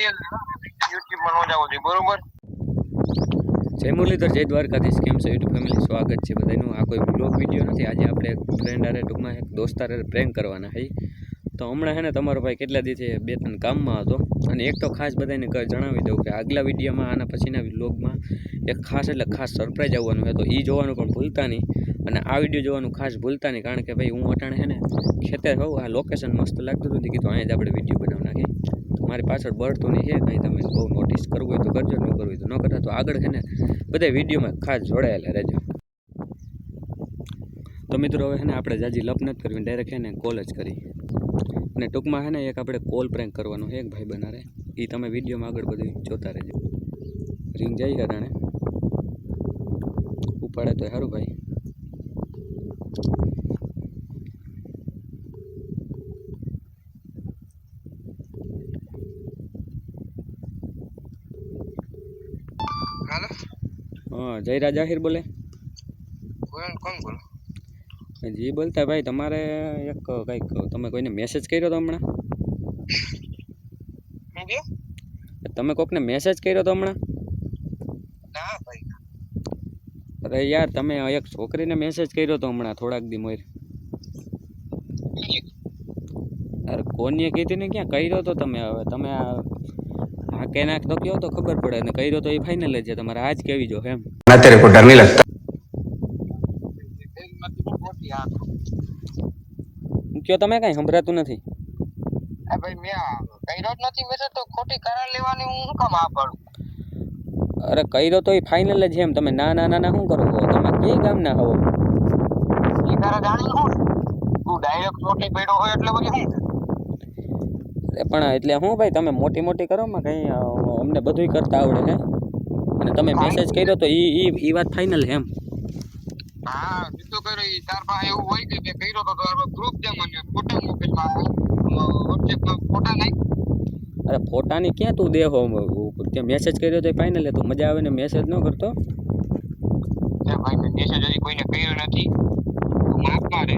યુટ્યુબમાં ન જોઈએ, બરોબર? જય મુરલીધર, જય દ્વારકાધીશ. કેમ છે, યુટ્યુબ ફેમિલી? સ્વાગત છે બધાનું. આ કોઈ બ્લોગ વીડિયો નથી. આજે આપણે એક ફ્રેન્ડ આરે ટૂંકમાં એક દોસ્તારે પ્રેન્ક કરવાના હઈ. તો હમણાં હે ને, તમારો ભાઈ કેટલા દિવસે બે ત્રણ કામમાં હતો. અને એક તો ખાસ બધાને જણાવી દઉં કે આગલા વિડીયોમાં આના પછીના વ્લોગમાં એક ખાસ એટલે ખાસ સરપ્રાઈઝ આવવાનું હોય તો એ જોવાનું પણ ભૂલતા નહીં. અને આ વીડિયો જોવાનું ખાસ ભૂલતા નહીં, કારણ કે ભાઈ હું અટાણે હે ને, ખેતર હોઉં, આ લોકેશન મસ્ત લાગતું હતું કીધું અહીંયા જ આપણે વીડિયો બનાવી નાખીએ તો મારી પાછળ બળતું નહીં છે કંઈ તમે બહુ નોટિસ કરવું હોય તો કરજો, ન કરવું હોય તો ન કરતા, તો આગળ છે ને બધા વિડીયોમાં ખાસ જોડાયેલા રહેજો. તો મિત્રો હવે છે ને આપણે જાજી લપ નથી કરવી ડાયરેક્ટ છે ને કોલ જ કરી. અને ટૂંકમાં છે ને એક આપણે કોલ પ્રેન્ક કરવાનો છે, એક ભાઈ બનારે એ તમે વિડીયોમાં આગળ બધું જોતા રહેજો. રિંગ જઈ કરાણે ઉપાડે તો સારું ભાઈ હાલો હા જયરાજ આહિર બોલે? કોણ કોણ બોલો? જી બોલતા ભાઈ તમારે એક કંઈક તમે કોઈને મેસેજ કર્યો તો હમણાં? તમે કોકને મેસેજ કર્યો તો હમણાં? અરે યાર તમે એક છોકરીને મેસેજ કર્યો તો હમણાં થોડાક દી મોર. અરે કોને કીધી ને ક્યાં કર્યો તો તમે હવે? તમે હાકે નાખતો કયો તો ખબર પડે. અને કર્યો તો એ ફાઇનલ જ છે. તમારે આજ કેવી જો એમ. અત્યારે કોઈ ડર નહીં લાગતો. કયો તમે કઈ સંભળાતું નથી? ભાઈ મેં કર્યો જ નથી. મેસેજ તો ખોટી કરાર લેવાની શું કામ આ અરે કર્યો તો એ ફાઇનલ જ એમ. તમે ના ના ના શું કરો તમે કઈ ગામ ના હો તારા જાણી હું તું ડાયરેક્ટ મોટી પડ્યો હોય એટલે બધું શું પણ એટલે હું ભાઈ તમે મોટી મોટી કરો માં કંઈ અમને બધુંય કરતા આવડે છે અને તમે મેસેજ કર્યો તો એ એ ઈ વાત ફાઇનલ એમ. હા તો કરે ઈ તાર પાસે એવું હોય કે મેં કર્યો તો તારો ગ્રુપ દે મને ફોટા મોકલવા વોટ્સએપમાં ફોટા નહીં. અરે ફોટાની ક્યાં તું દેહો? ત્યાં મેસેજ કર્યો તો ફાઇનલ તું મજા આવે ને મેસેજ ન કરતો? ભાઈ મેસેજ હજી કોઈને કર્યો નથી. તું માફ મારે.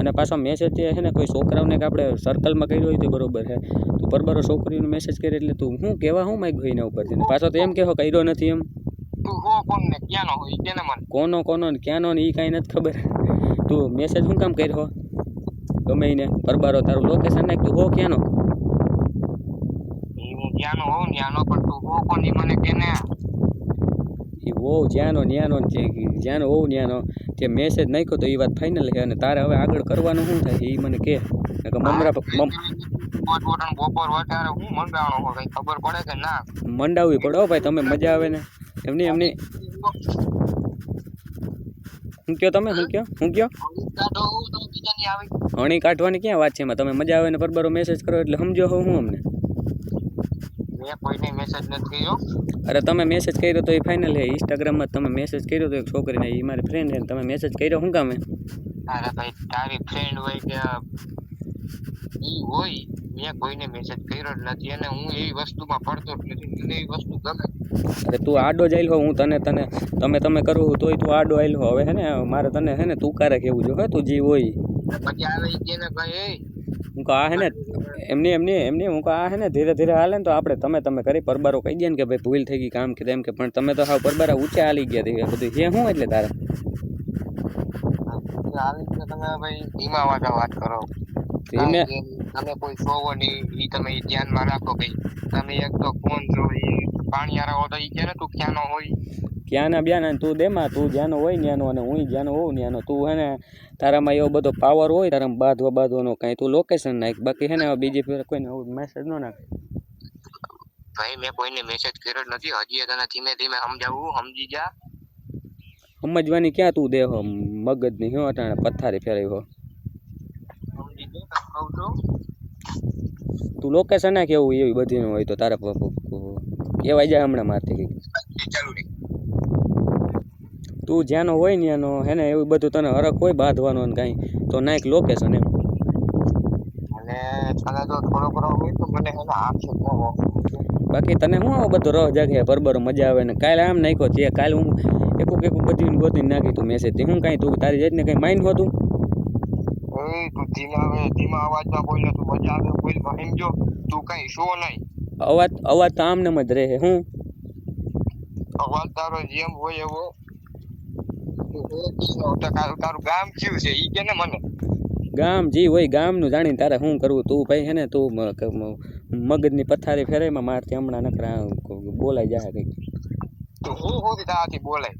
અને પાછો મેસેજ છે ને કોઈ છોકરાઓને કે આપણે સર્કલમાં કર્યો હોય તો બરોબર છે. તું બરોબર છોકરીનો મેસેજ કરે એટલે તું હું કહેવા શું માગ ભાઈને ઉપરથી? ને પાછો તો એમ કહેવો કર્યો નથી એમ. તું હો ને કેને મને? કોનો કોનો ને ક્યાંનો ને એ કાંઈ નથી ખબર. તું મેસેજ શું કામ કર્યો? ગમે એને બરબારો તારું લોકેશન નાખ તું હો ક્યાંનો? જ્યાંનો હોઉં ન્યાનો પણ તું હો કોની મને મને કેને? એ હોઉં જ્યાંનો ન્યાનો છે જ્યાંનો હોઉં ન્યાનો. જે મેસેજ નાખ્યો તો એ વાત ફાઇનલ છે અને તારે હવે આગળ કરવાનું શું થાય? એ મને હું હો કે મંડાવવી પડે હો ભાઈ તમે મજા આવે ને. એમની એમની. હું કયો તમે? શું કયો? કયો? હું આવી. હણી કાઢવાની ક્યાં વાત છે એમાં? તમે મજા આવે ને પરબરો મેસેજ કરો એટલે સમજો હો હું અમને. કોઈને મેસેજ નથી કર્યો અરે તમે મેસેજ કર્યો તો એ ફાઇનલ છે. ઇન્સ્ટાગ્રામમાં તમે મેસેજ કર્યો તો એક છોકરીને એ મારી ફ્રેન્ડ છે તમે મેસેજ કર્યો શું કામે? અરે ભાઈ તારી ફ્રેન્ડ હોય કે ઈ હોય મેં કોઈને મેસેજ કર્યો જ નથી અને હું એવી વસ્તુમાં પડતો જ નથી. મને એવી વસ્તુ ગમે. અરે તું આડો જ હો હું તને તને તમે તમે કરવું તોય તું આડો આયલો. હવે હે ને મારે તને હે ને તું કારે કેવું જો હે તું જી હોય. પછી આવે ઈ કે ને ભાઈ એ હું કહું આ હે ને એમની એમની એમની હું કહું આ હે ને ધીરે ધીરે હાલે ને તો આપણે તમે તમે કરી પરબારો કહી દે ને કે ભાઈ ભૂલ થઈ ગઈ કામ કે તેમ કે પણ તમે તો હાવ પરબારા ઊંચે હાલી ગયા તે બધું હે શું એટલે તારે? તમે ભાઈ ધીમા વાળા વાત કરો. ધીમે તમે કોઈ જોવો નહીં એ તમે ધ્યાનમાં રાખો ભાઈ. તમે એક તો ફોન જો એ પાણી આરા હો તો એ કે ને તું ક્યાંનો હોય? ક્યાંના બ્યાના તું દેમાં તું જ્યાંનો હોય ત્યાંનો અને હું જ્યાંનો હોઉં ત્યાંનો તું હે ને તારામાં એવો બધો પાવર હોય તારામાં બાંધવા બાંધવાનો કાંઈ તું લોકેશન નાખ. બાકી હે ને બીજી ફેર કોઈને મેસેજ ન નાખ. ભાઈ મેં કોઈને મેસેજ કર્યો નથી. હજી તને ધીમે ધીમે સમજાવું સમજી જા. સમજવાની ક્યાં તું દેહો મગજની હો અટાણે પથારી ફેરવી હો. તું લોકેશન નાખ એવું એવી બધી હોય તો તારે પ- કહેવાય જાય હમણાં મારથી તું જ્યાંનો હોય ને એનો હે ને એવું બધું તને હરખ હોય બાંધવાનો ને કાંઈ તો નાખ લોકેશન એમ. અને જો થોડો ઘણો હોય તો મને એને આપશે બાકી તને શું આવો બધો રહ જાગે બરોબર મજા આવે ને કાલે આમ નાખ્યો તે કાલે હું એકું એકું બધી ગોતી નાખી તું મેસેજ તે હું કાંઈ તું તારી જાતને કંઈ માઇન્ડ હોતું અવાજ અવાજ તો આમ ને જ રહે હું? અવાજ તારો જેમ હોય એવો. તારું ગામ કયું છે ઈ કે ને મને ગામ જી હોય, ગામનું જાણીને તારે શું કરવું? તું ભાઈ હે ને, તું મગજની પથારી ફેરેમાં મારથી હમણાં નકરા બોલાઈ જાય કંઈક. તો હું હું તાથી બોલાય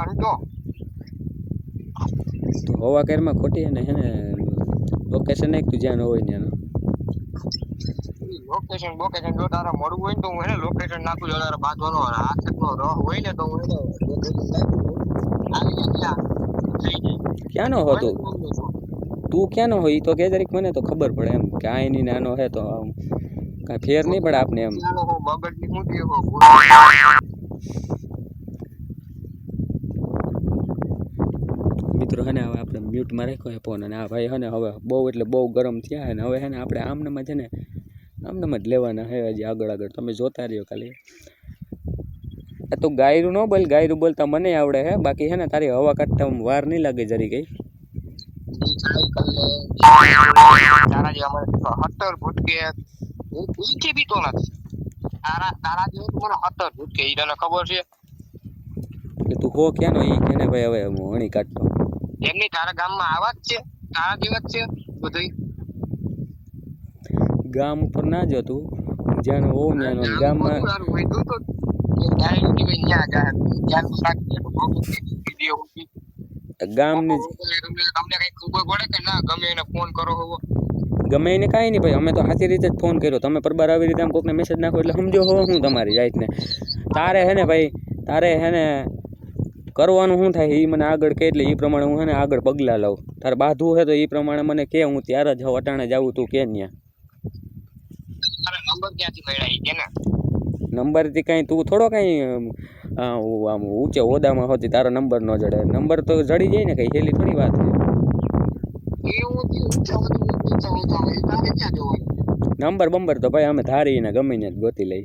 અને તો હવા કેરમાં ખોટી ને હે ને લોકેશન એક તું જ્યાં હોય ત્યાં લોકેશન લોકેશન જો તારે મળવું હોય ને તો હું એને લોકેશન નાખું જો તારે બાંધવાનો હાથનો રહ. હોય ને તો હું ક્યાંનો હો તું ક્યાંનો હોય? તો કે જરીક મને તો ખબર પડે એમ. કે આ એની નાનો હે તો કાંઈ ફેર નહીં પડે આપને એમ. મિત્રો હે ને હવે આપણે મ્યુટમાં રાખ્યો હે ફોન. અને આ ભાઈ હે ને હવે બહુ એટલે બહુ ગરમ થયા અને ને હવે હે ને આપણે આમનામાં છે ને આમનામાં જ લેવાના હે હજી આગળ આગળ. તમે જોતા રહ્યો ખાલી. આ તું ગાયરું ન બોલ ગાયરું બોલતા મને આવડે હે. બાકી હે ને તારી હવા કાઢતા વાર નહીં લાગે જરી કઈ. તારા જે અમારે હત્તર ભૂટકે હું ઈથી બીતો નથી. તારા તારા જે મને હત્તર ભૂટકે ઈ તને ખબર છે? કે તું હો ક્યાંનો ઈ? કે ને ભાઈ હવે હું હણી કાઢતો. એમની તારા ગામમાં આવા જ છે? તારા જેવા જ છે બધું ગામ ઉપર ના જતું જ્યાં હોવ ત્યાં. ગામમાં ગામની તમને કઈ ખબર પડે કે ના ગમે એને ગમે એને કાંઈ નહીં ભાઈ, અમે તો સાચી રીતે જ ફોન કર્યો. તમે પરબાર આવી રીતે આમ કોકને મેસેજ નાખો એટલે સમજો હો હું તમારી જાતને. તારે હે ને ભાઈ, તારે હે ને કરવાનું શું થાય? એ મને આગળ કહે એટલે એ પ્રમાણે હું હે ને આગળ પગલાં લઉં. તારે બાંધવું હોય તો એ પ્રમાણે મને કે, હું ત્યારે જ અટાણે જાઉં તું કે ન્યા. નંબરથી કાંઈ તું થોડો કાંઈ આમ ઊંચે ઓદામાં હોતી તારો નંબર ન જડે. નંબર તો જડી જાય ને કંઈ હેલી થોડી વાત નંબર બંબર તો ભાઈ અમે ધારીને ગમે ને ગોતી લઈ.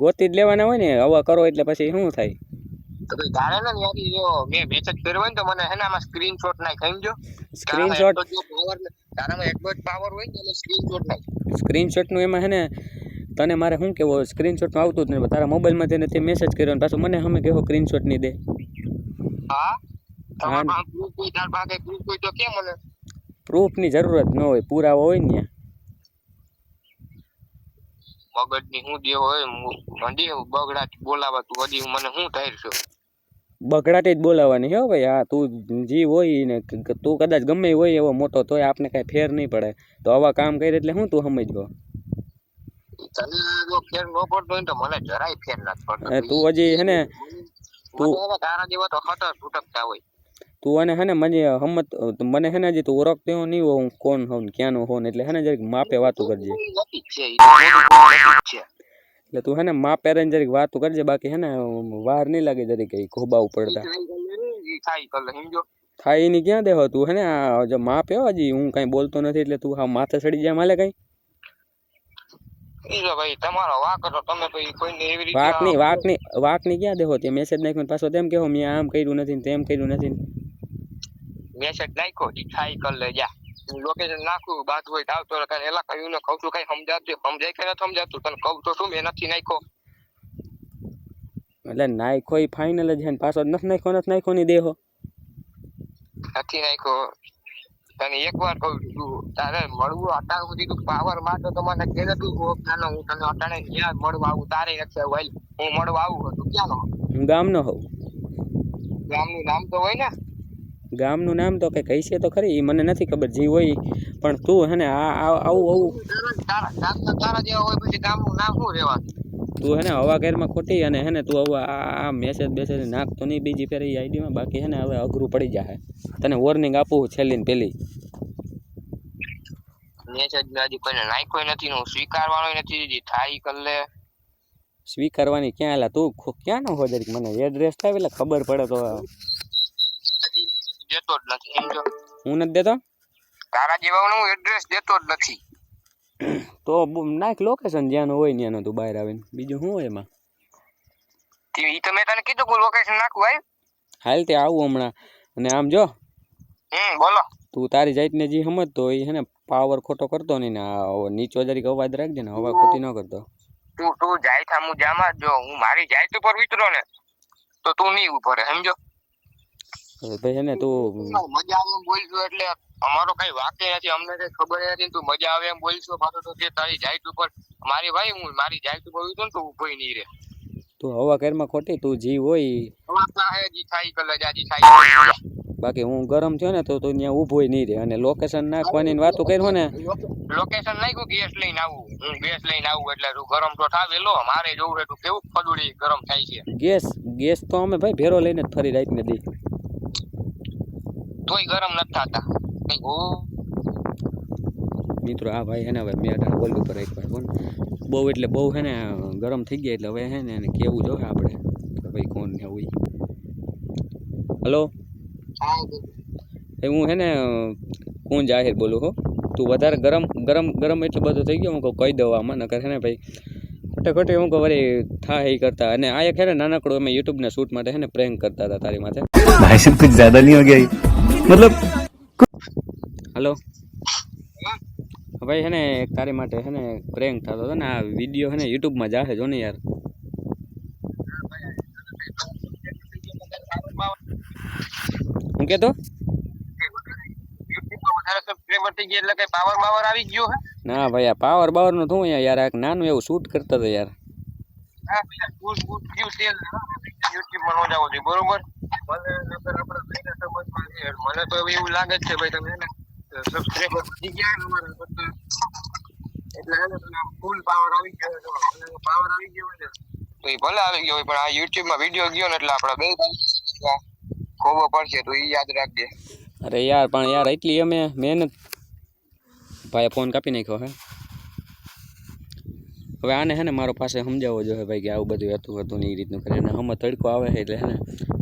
ગોતી જ લેવાના હોય ને હવા કરો એટલે પછી શું થાય? તો તારે ને યાર જો મે મેસેજ કર્યો ને તો મને હે ને આમાં સ્ક્રીનશોટ નાખ સમજો? સ્ક્રીનશોટ પાવર તારામાં એટલો જ પાવર હોય ને એટલે સ્ક્રીનશોટ નાખ. સ્ક્રીનશોટનું એમાં હે ને તને મારે શું કહેવો સ્ક્રીનશોટમાં આવતું જ નહીં તારા મોબાઈલમાં તેને તે મેસેજ કર્યો ને પાછું મને હમે કેવો સ્ક્રીનશોટ નહીં દે? હા. તમારા પાસે કોઈ તાર પાસે proof હોય તો કે મને? પ્રૂફની જરૂરત ન હોય પુરાવા હોય ને મગજની હું દેવ હોય મંડી બગડા બોલાવા તું હજી મને હું થાય છે? બગડાટી જ બોલાવવાની હો ભાઈ. હા તું જી હોય ને તું કદાચ ગમે હોય એવો મોટો તોય આપને કાંઈ ફેર નહીં પડે. તો આવા કામ કરે એટલે શું તું સમજવો તને જો ફેર ન પડતો હોય તો મને જરાય ફેર નથી પડતો. તું હજી હે ને તું- તારા જેવા તો ખતર તૂટકતા હોય. તું અને હે ને મને હમત મને હે ને હજી તું ઓળખતો નહીં હો કોણ હોઉં ને ક્યાંનો હોઉં એટલે હે ને જરીક માપે વાતું કરજે. છે. એટલે તું હે ને માપે રહીને જરીક વાતું કરજે બાકી હે ને વાર નહીં લાગે જરીક કઈ ખોબા ઉપડતા. ઈ થાય કલ સમજો? થાય એની ક્યાં દેહો તું હે ને આ જો માપે હો હજી હું કાંઈ બોલતો નથી એટલે તું હા માથે ચડી જાય માલે કાંઈ? ઈ તો ભાઈ તમારો વાક હતો તમે તો ઈ કોઈને એવી રીતે વાકની વાકની વાકની ક્યાં દેહો તે મેસેજ નાખ્યો ને પાછો તેમ કહો મેં આમ કર્યું નથી ને તેમ કર્યું નથી ને. મેસેજ નાખ્યો ઈ થાય કર લે જા. લોકેશન નાખું બાદ હોય તો આવતો રહે. એલા કહ્યું ને કહું છું કઈ સમજાતું સમજાય કે નથી સમજાતું તને કહું તો શું મેં નથી નાખ્યો. એટલે નાખ્યો એ ફાઇનલ જ છે પાછો નથી નાખ્યો નથી નાખ્યો ની દેહો. નથી નાખ્યો. તને એક વાર કહું છું તારે મળવું અટાણ સુધી તું પાવર માટે તો મને કે તું હું તને અટાણે જ્યાં મળવા આવું તારે નથી વાઈલ હું મળવા આવું હતું ક્યાંનો હું ગામનો હોઉં. ગામનું નામ તો હોય ને. ગામનું નામ તો કંઈક હશે તો ખરી મને નથી ખબર જે હોય પણ તું હે ને આ આવું આવું. તારા તારા તારા જેવા હોય પછી ગામનું નામ શું રહેવાનું તું હે ને હવા ઘેરમાં ખોટી અને હે ને તું હવે આ મેસેજ બેસેજ નાખતો નહીં બીજી ફેર એ આઈડીમાં બાકી હે ને હવે અઘરું પડી જાય તને વોર્નિંગ આપું છેલ્લી ને પેલી. મેસેજ હજી કોઈને નાખ્યો નથી હું સ્વીકારવાનો નથી જે થાય કર લે સ્વીકારવાની ક્યાં? એલા તું ક્યાં નો હો મને એડ્રેસ થાય એટલે ખબર પડે તો દેતો જ નથી. સમજો હું નથી દેતો? તારા જેવા હું એડ્રેસ દેતો જ નથી. તો નાખ લોકેશન જ્યાંનું હોય ત્યાંનું તું બહાર આવીને. બીજું શું હોય એમાં? ઈ તો મેં તને કીધું કે લોકેશન નાખું ભાઈ હાલ તે આવું હમણાં. અને આમ જો. હમ બોલો. તું તારી જાતને જે સમજતો હોય હે ને પાવર ખોટો કરતો નહીં ને નીચો જરીક અવાજ રાખજે ને હવા ખોટી ન કરતો. તું તું જાય થા હું જામાં જો હું મારી જાત ઉપર વિતરો ને તો તું નહીં ઊભો રહે સમજો? ભાઈ ને તું મજા આવે એમ બોલજો એટલે અમારો કઈ વાક્ય નથી અમને કઈ ખબર નથી તું મજા આવે એમ બોલશો પાછો તો જે તારી જાઈટ ઉપર મારી ભાઈ હું મારી જાઈટ ઉપર વિતરો ને તો ઊભો નહીં રે તું હવા કરમાં ખોટી તું જી હોય. જી થાય કલે જાજી થાય. બાકી હું ગરમ થયો ને તો તું ત્યાં ઊભોય નહીં રહે અને લોકેશન નાખવાની વાતો કર્યો ને. લોકેશન નાખ્યું ગેસ લઈને આવું. હું ગેસ લઈને આવું એટલે તું ગરમ તો ઠાવેલો મારે જોવું છે તું કેવું ફડુડી ગરમ થાય છે. ગેસ ગેસ તો અમે ભાઈ ભેરો લઈને જ ફરી રાતને દી. તોય ગરમ નથી થતા. કંઈક મિત્રો આ ભાઈ હેને હવે મેં બોલ ઉપર રાખ્યો કોણ બહુ એટલે બહુ હે ને ગરમ થઈ ગયા એટલે હવે હે ને એને કેવું જો આપણે. કે ભાઈ કોણ ને હોય હલો? એ હું હે ને કોણ જાહેર બોલું હો તું વધારે ગરમ ગરમ ગરમ એટલું બધું થઈ ગયું હું કહું કહી દઉં આમાં નકર હે ને ભાઈ ખોટે ખોટે હું કહું વળી થાય એ કરતા અને આ એક હે ને નાનકડું અમે યુટ્યુબના શૂટ માટે હે ને પ્રેન્ક કરતા હતા તારી માથે भाई साहब कुछ ज्यादा नहीं हो गया ये? मतलब હલો ભાઈ હે ને એક તારી માટે હે ને પ્રેન્ક થતો હતો ને આ વિડીયો હે ને યુટ્યુબમાં જાહે જો ને યાર હું કહેતો યુટ્યુબમાં વધારે સબસ્ક્રાઇબર થઈ ગયા એટલે કઈ પાવર બાવર આવી ગયો હે ના ભાઈ આ પાવર બાવરનું થયું યાર યાર આ નાનું એવું શૂટ કરતા હતા યાર. નો બરોબર? મને તો એવું લાગે છે ભાઈ તમે એને સબસ્ક્રાઇબર વધી ગયા ને અમારા બધા એટલે ફૂલ પાવર આવી ગયો છે પાવર આવી ગયો ને તો એ ભલે આવી ગયો પણ આ યુટ્યુબમાં વીડિયો ગયો ને એટલે આપણે બે ખોવો પડશે તો એ યાદ રાખજે. અરે યાર પણ યાર એટલી અમે મહેનત ભાઈ ફોન કાપી નાખ્યો હે. હવે આને હે ને મારો પાસે સમજાવવો જોઈએ ભાઈ કે આવું બધું હતું હતું ને એ રીતનું કરે. અને હમણાં તડકો આવે છે એટલે હે ને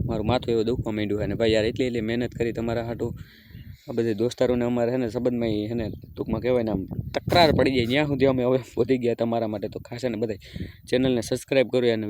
મારું માથું એવું દુખવા માંડ્યું હે ને ભાઈ યાર એટલી એટલી મહેનત કરી તમારા હાટું. આ બધી દોસ્તારોને અમારે હે ને સંબંધમાં હે ને ટૂંકમાં કહેવાય ને આમ તકરાર પડી જાય. જ્યાં સુધી અમે હવે વધી ગયા તમારા માટે તો ખાસ ને બધા ચેનલને સબસ્ક્રાઈબ કર્યો અને